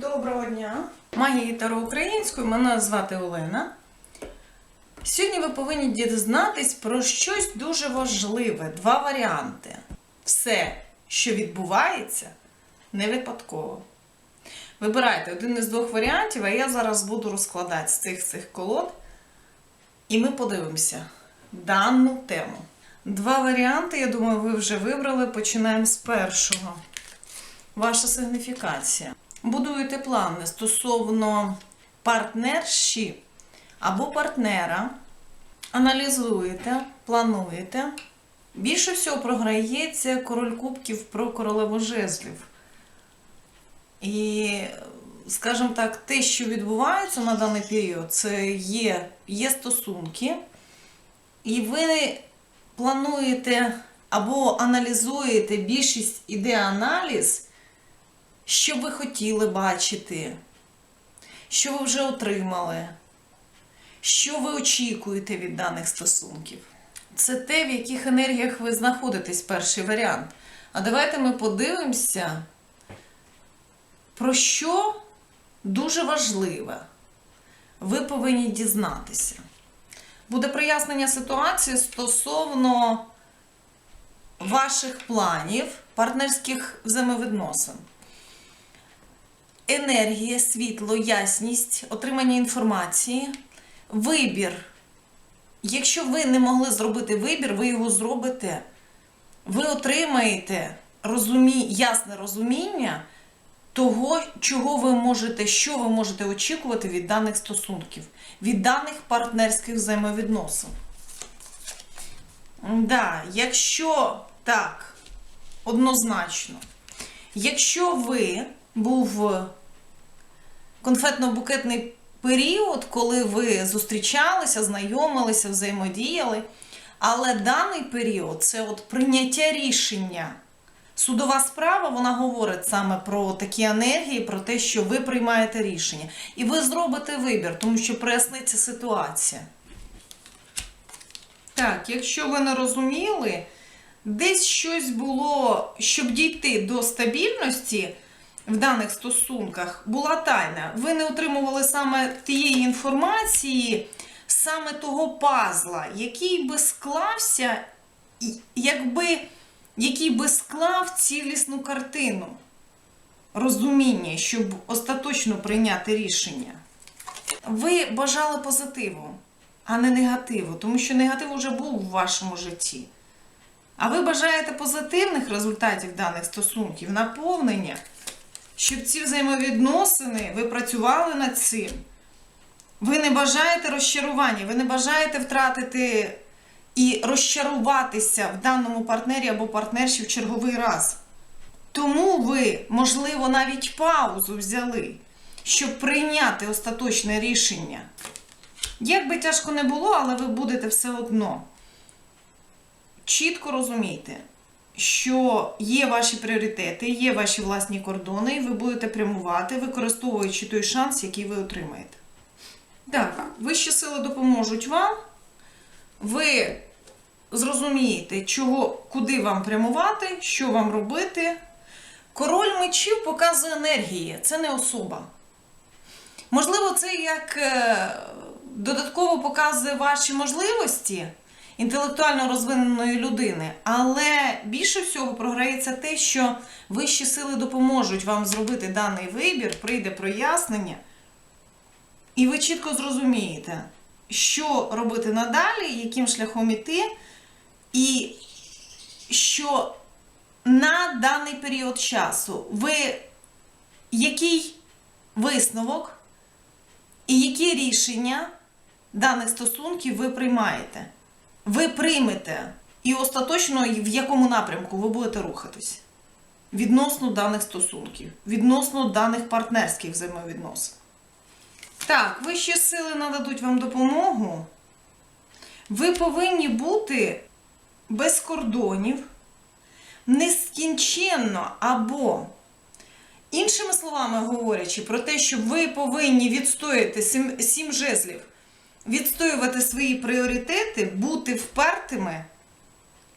Доброго дня! Магія Таро українською, мене звати Олена. Сьогодні ви повинні дізнатись про щось дуже важливе. Два варіанти. Все, що відбувається, не випадково. Вибирайте один із двох варіантів, а я зараз буду розкладати з цих цих колод. І ми подивимося дану тему. Два варіанти, я думаю, ви вже вибрали. Починаємо з першого. Ваша сигніфікація. Будуєте плани стосовно партнерші або партнера, аналізуєте, плануєте. Більше всього програється король кубків про королеву жезлів. І, скажімо так, те, що відбувається на даний період, це є, є стосунки, і ви плануєте або аналізуєте більшість іде аналіз, що ви хотіли бачити, що ви вже отримали, що ви очікуєте від даних стосунків. Це те, в яких енергіях ви знаходитесь, перший варіант. А давайте ми подивимося, про що дуже важливе. Ви повинні дізнатися. Буде прояснення ситуації стосовно ваших планів, партнерських взаємовідносин енергія, світло, ясність, отримання інформації, вибір. Якщо ви не могли зробити вибір, ви його зробите. Ви отримаєте розумі... ясне розуміння того, чого ви можете, що ви можете очікувати від даних стосунків, від даних партнерських взаємовідносин. Да, якщо так, однозначно, якщо ви був конфетно-букетний період, коли ви зустрічалися, знайомилися, взаємодіяли. Але даний період це от прийняття рішення. Судова справа вона говорить саме про такі енергії, про те, що ви приймаєте рішення. І ви зробите вибір, тому що проясниться ситуація. Так, якщо ви не розуміли, десь щось було, щоб дійти до стабільності в даних стосунках була тайна. Ви не отримували саме тієї інформації, саме того пазла, який би склався, якби, який би склав цілісну картину розуміння, щоб остаточно прийняти рішення. Ви бажали позитиву, а не негативу, тому що негатив вже був у вашому житті. А ви бажаєте позитивних результатів даних стосунків, наповнення щоб ці взаємовідносини ви працювали над цим. Ви не бажаєте розчарування, ви не бажаєте втратити і розчаруватися в даному партнері або партнерші в черговий раз. Тому ви, можливо, навіть паузу взяли, щоб прийняти остаточне рішення. Як би тяжко не було, але ви будете все одно. Чітко розумійте що є ваші пріоритети, є ваші власні кордони, і ви будете прямувати, використовуючи той шанс, який ви отримаєте. Так, вищі сили допоможуть вам. Ви зрозумієте, чого, куди вам прямувати, що вам робити. Король мечів показує енергії, це не особа. Можливо, це як е, додатково показує ваші можливості інтелектуально розвиненої людини. Але більше всього програється те, що вищі сили допоможуть вам зробити даний вибір, прийде прояснення, і ви чітко зрозумієте, що робити надалі, яким шляхом іти, і що на даний період часу ви який висновок і які рішення даних стосунків ви приймаєте ви приймете і остаточно в якому напрямку ви будете рухатись відносно даних стосунків, відносно даних партнерських взаємовідносин. Так, вищі сили нададуть вам допомогу. Ви повинні бути без кордонів, нескінченно або, іншими словами говорячи, про те, що ви повинні відстояти сім, сім жезлів відстоювати свої пріоритети, бути впертими,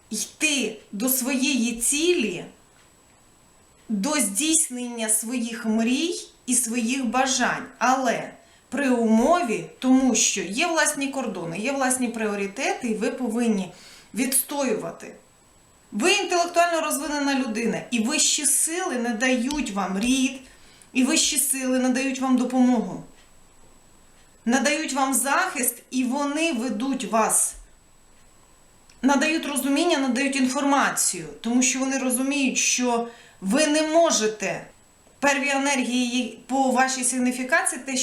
йти до своєї цілі, до здійснення своїх мрій і своїх бажань. Але при умові, тому що є власні кордони, є власні пріоритети, і ви повинні відстоювати. Ви інтелектуально розвинена людина, і вищі сили не дають вам рід, і вищі сили не дають вам допомогу. Надають вам захист, і вони ведуть вас. Надають розуміння, надають інформацію, тому що вони розуміють, що ви не можете перві енергії по вашій сигніфікації, те,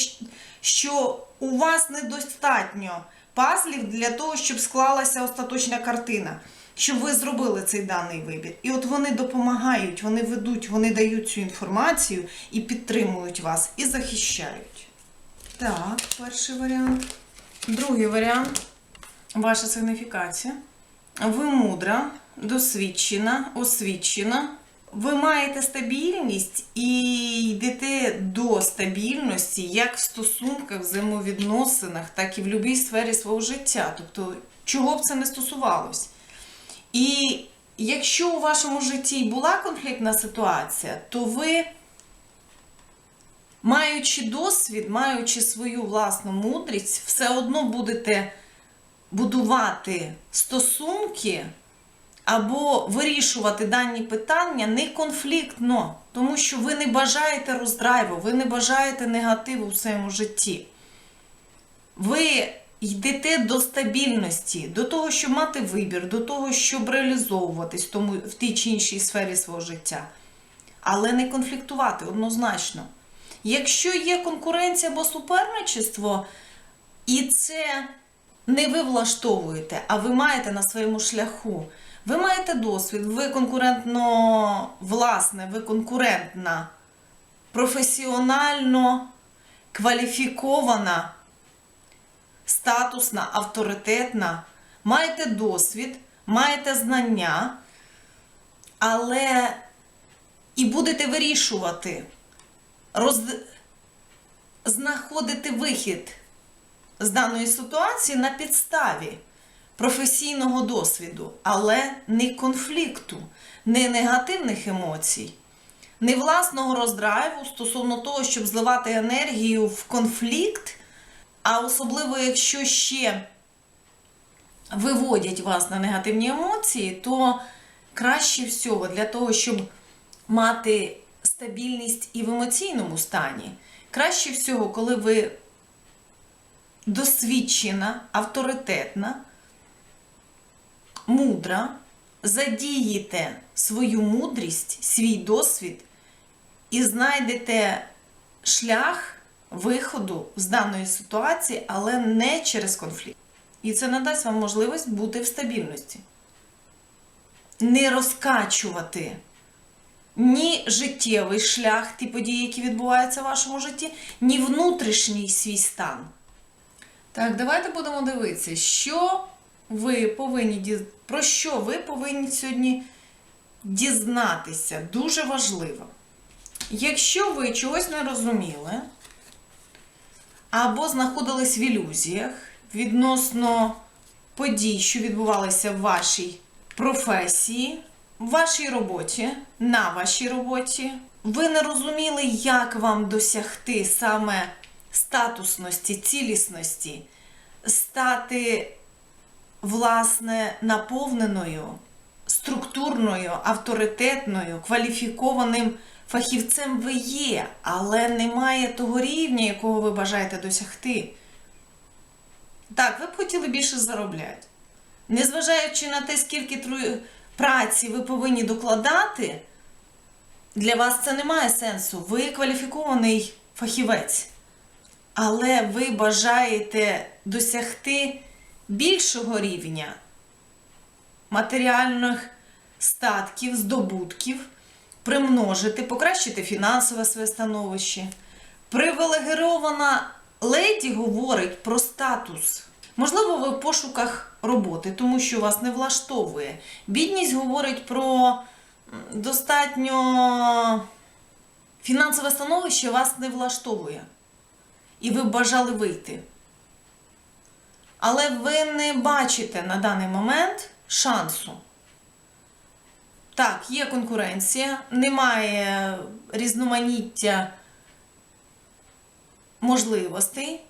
що у вас недостатньо пазлів для того, щоб склалася остаточна картина, щоб ви зробили цей даний вибір. І от вони допомагають, вони ведуть, вони дають цю інформацію і підтримують вас, і захищають. Так, перший варіант. Другий варіант ваша сигніфікація. Ви мудра, досвідчена, освічена. Ви маєте стабільність і йдете до стабільності як в стосунках, взаємовідносинах, так і в будь-якій сфері свого життя. Тобто, чого б це не стосувалось. І якщо у вашому житті була конфліктна ситуація, то ви, маючи досвід, маючи свою власну мудрість, все одно будете будувати стосунки або вирішувати дані питання не конфліктно, тому що ви не бажаєте роздрайву, ви не бажаєте негативу в своєму житті. Ви йдете до стабільності, до того, щоб мати вибір, до того, щоб реалізовуватись тому, в тій чи іншій сфері свого життя. Але не конфліктувати однозначно. Якщо є конкуренція або суперничество, і це не ви влаштовуєте, а ви маєте на своєму шляху. Ви маєте досвід, ви конкурентно власне, ви конкурентна, професіонально кваліфікована, статусна, авторитетна, маєте досвід, маєте знання, але і будете вирішувати, роз... знаходити вихід з даної ситуації на підставі професійного досвіду, але не конфлікту, не негативних емоцій, не власного роздрайву стосовно того, щоб зливати енергію в конфлікт, а особливо, якщо ще виводять вас на негативні емоції, то краще всього для того, щоб мати стабільність і в емоційному стані, краще всього, коли ви досвідчена, авторитетна, мудра, задієте свою мудрість, свій досвід і знайдете шлях виходу з даної ситуації, але не через конфлікт. І це надасть вам можливість бути в стабільності. Не розкачувати ні життєвий шлях, ті події, які відбуваються в вашому житті, ні внутрішній свій стан. Так, давайте будемо дивитися, що ви повинні про що ви повинні сьогодні дізнатися. Дуже важливо. Якщо ви чогось не розуміли, або знаходились в ілюзіях відносно подій, що відбувалися в вашій професії, в вашій роботі, на вашій роботі, ви не розуміли, як вам досягти саме статусності, цілісності, стати, власне, наповненою, структурною, авторитетною, кваліфікованим фахівцем ви є, але немає того рівня, якого ви бажаєте досягти. Так, ви б хотіли більше заробляти. Незважаючи на те, скільки праці ви повинні докладати, для вас це не має сенсу. Ви кваліфікований фахівець. Але ви бажаєте досягти більшого рівня матеріальних статків, здобутків, примножити, покращити фінансове своє становище. Привілегірована леді говорить про статус. Можливо, ви в пошуках роботи, тому що вас не влаштовує. Бідність говорить про достатньо фінансове становище вас не влаштовує. І ви бажали вийти. Але ви не бачите на даний момент шансу. Так, є конкуренція, немає різноманіття можливостей,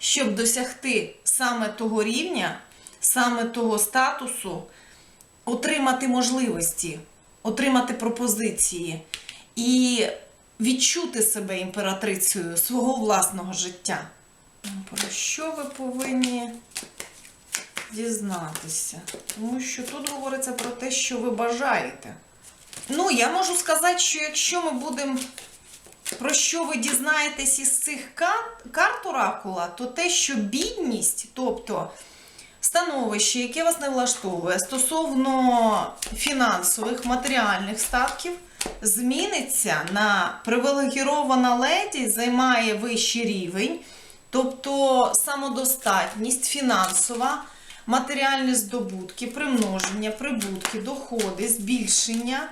щоб досягти саме того рівня, саме того статусу, отримати можливості, отримати пропозиції і відчути себе імператрицею свого власного життя. Про що ви повинні дізнатися? Тому що тут говориться про те, що ви бажаєте. Ну, я можу сказати, що якщо ми будемо. Про що ви дізнаєтесь із цих карт, оракула, то те, що бідність, тобто становище, яке вас не влаштовує стосовно фінансових, матеріальних статків, зміниться на привілегірована леді, займає вищий рівень, тобто самодостатність фінансова, матеріальні здобутки, примноження, прибутки, доходи, збільшення.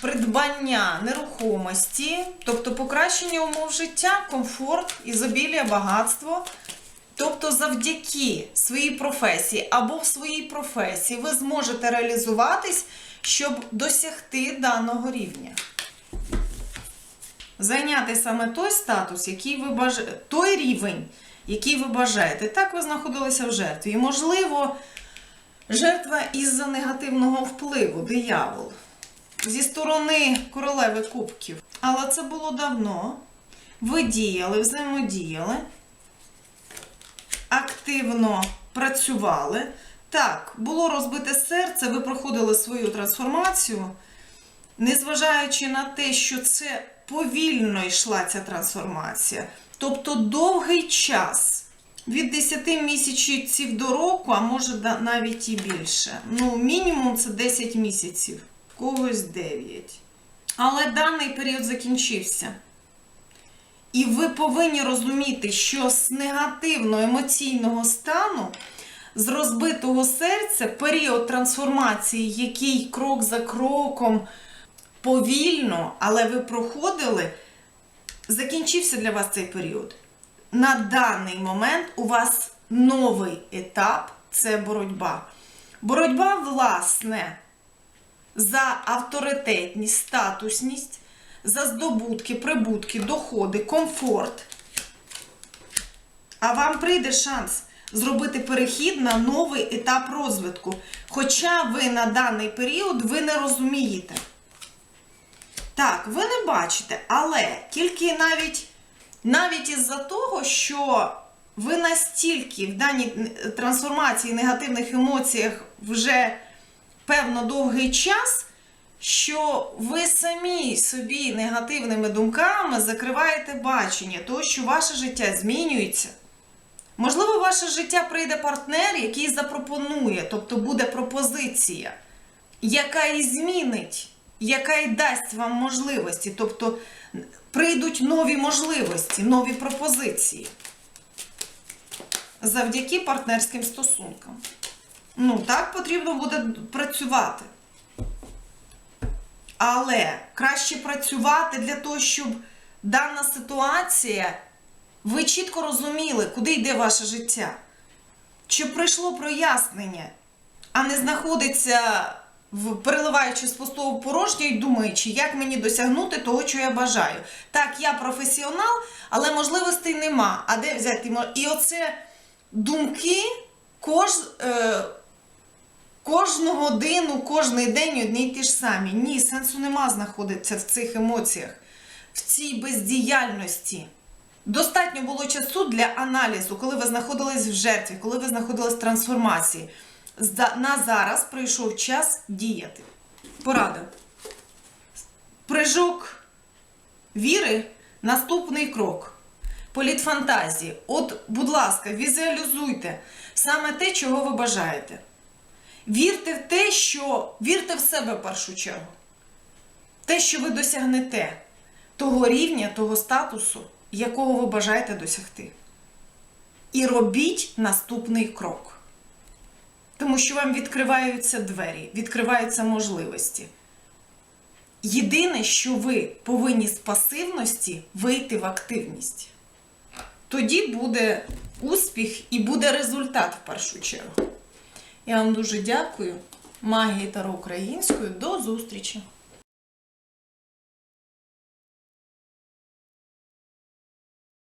Придбання нерухомості, тобто покращення умов життя, комфорт, ізобілія, багатство. Тобто, завдяки своїй професії або в своїй професії ви зможете реалізуватись, щоб досягти даного рівня. Зайняти саме той статус, який ви бажаєте, той рівень, який ви бажаєте. Так ви знаходилися в жертві. І, можливо, жертва із-за негативного впливу, диявол зі сторони королеви кубків. Але це було давно. Ви діяли, взаємодіяли, активно працювали. Так, було розбите серце, ви проходили свою трансформацію, незважаючи на те, що це повільно йшла ця трансформація. Тобто довгий час. Від 10 місяців до року, а може навіть і більше. Ну, мінімум це 10 місяців когось 9. Але даний період закінчився. І ви повинні розуміти, що з негативного емоційного стану, з розбитого серця, період трансформації, який крок за кроком повільно, але ви проходили, закінчився для вас цей період. На даний момент у вас новий етап це боротьба. Боротьба, власне, за авторитетність, статусність, за здобутки, прибутки, доходи, комфорт. А вам прийде шанс зробити перехід на новий етап розвитку. Хоча ви на даний період ви не розумієте. Так, ви не бачите, але тільки навіть, навіть із-за того, що ви настільки в даній трансформації негативних емоціях вже певно довгий час, що ви самі собі негативними думками закриваєте бачення того, що ваше життя змінюється. Можливо, в ваше життя прийде партнер, який запропонує, тобто буде пропозиція, яка і змінить, яка і дасть вам можливості, тобто прийдуть нові можливості, нові пропозиції завдяки партнерським стосункам. Ну, так потрібно буде працювати. Але краще працювати для того, щоб дана ситуація, ви чітко розуміли, куди йде ваше життя. Щоб прийшло прояснення, а не знаходиться, переливаючи з пустого в порожнє і думаючи, як мені досягнути того, що я бажаю. Так, я професіонал, але можливостей нема. А де взяти? І оце думки кож, е, кожну годину, кожний день одні й ті ж самі. Ні, сенсу нема знаходитися в цих емоціях, в цій бездіяльності. Достатньо було часу для аналізу, коли ви знаходились в жертві, коли ви знаходились в трансформації. На зараз прийшов час діяти. Порада. Прыжок віри наступний крок. Політ фантазії. От, будь ласка, візуалізуйте саме те, чого ви бажаєте. Вірте в те, що вірте в себе в першу чергу. Те, що ви досягнете того рівня, того статусу, якого ви бажаєте досягти. І робіть наступний крок. Тому що вам відкриваються двері, відкриваються можливості. Єдине, що ви повинні з пасивності вийти в активність. Тоді буде успіх і буде результат в першу чергу. Я вам дуже дякую. Магії Таро українською. До зустрічі!